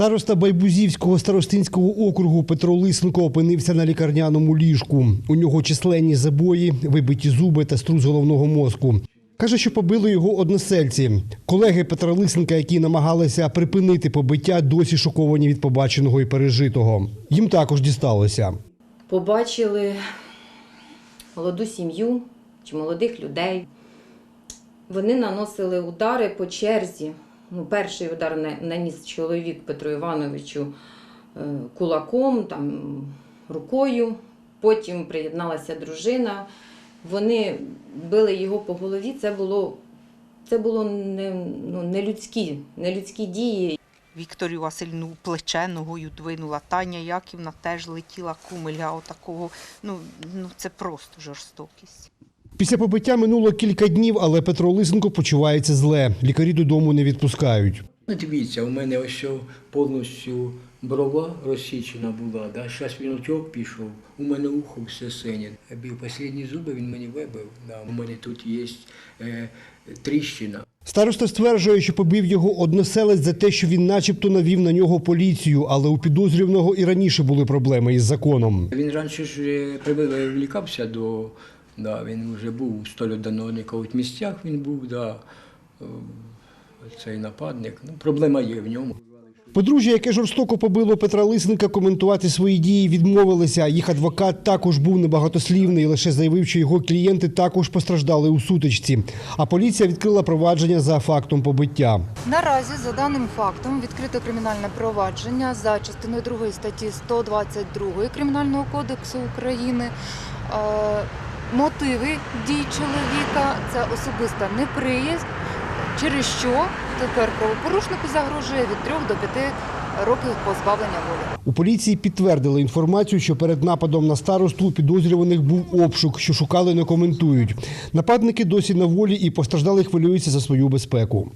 Староста Байбузівського старостинського округу Петро Лисенко опинився на лікарняному ліжку. У нього численні забої, вибиті зуби та струс головного мозку. Каже, що побили його односельці. Колеги Петра Лисенка, які намагалися припинити побиття, досі шоковані від побаченого і пережитого. Їм також дісталося. побачили молоду сім'ю чи молодих людей. Вони наносили удари по черзі. Ну, перший удар на- наніс чоловік Петру Івановичу е, кулаком, там, рукою. Потім приєдналася дружина. Вони били його по голові. Це було, це було не, ну, не, людські, не людські дії. Вікторію Васильівну плече ногою двинула. Таня Яківна теж летіла кумеля отакого. Ну, ну це просто жорстокість. Після побиття минуло кілька днів, але Петро Лисенко почувається зле. Лікарі додому не відпускають. Ну, дивіться, у мене ось що повністю брова розсічена була, да? зараз він отек пішов, у мене ухо все синє. Я бив останні зуби, він мені вибив. Да? У мене тут є е, тріщина. Староста стверджує, що побив його односелець за те, що він начебто навів на нього поліцію, але у підозрюваного і раніше були проблеми із законом. Він раніше ж е, привлікався до, да, він вже був у столюдановникових місцях, він був, да, е, цей нападник. Ну, проблема є в ньому. Подружжя, яке жорстоко побило Петра Лисенка, коментувати свої дії відмовилися. Їх адвокат також був небагатослівний, лише заявив, що його клієнти також постраждали у сутичці. А поліція відкрила провадження за фактом побиття. Наразі за даним фактом відкрито кримінальне провадження за частиною 2 статті 122 Кримінального кодексу України. Мотиви дій чоловіка це особиста неприязнь, через що тепер правопорушнику загрожує від 3 до 5 років позбавлення волі. У поліції підтвердили інформацію, що перед нападом на старосту у підозрюваних був обшук, що шукали, не коментують. Нападники досі на волі і постраждали хвилюються за свою безпеку.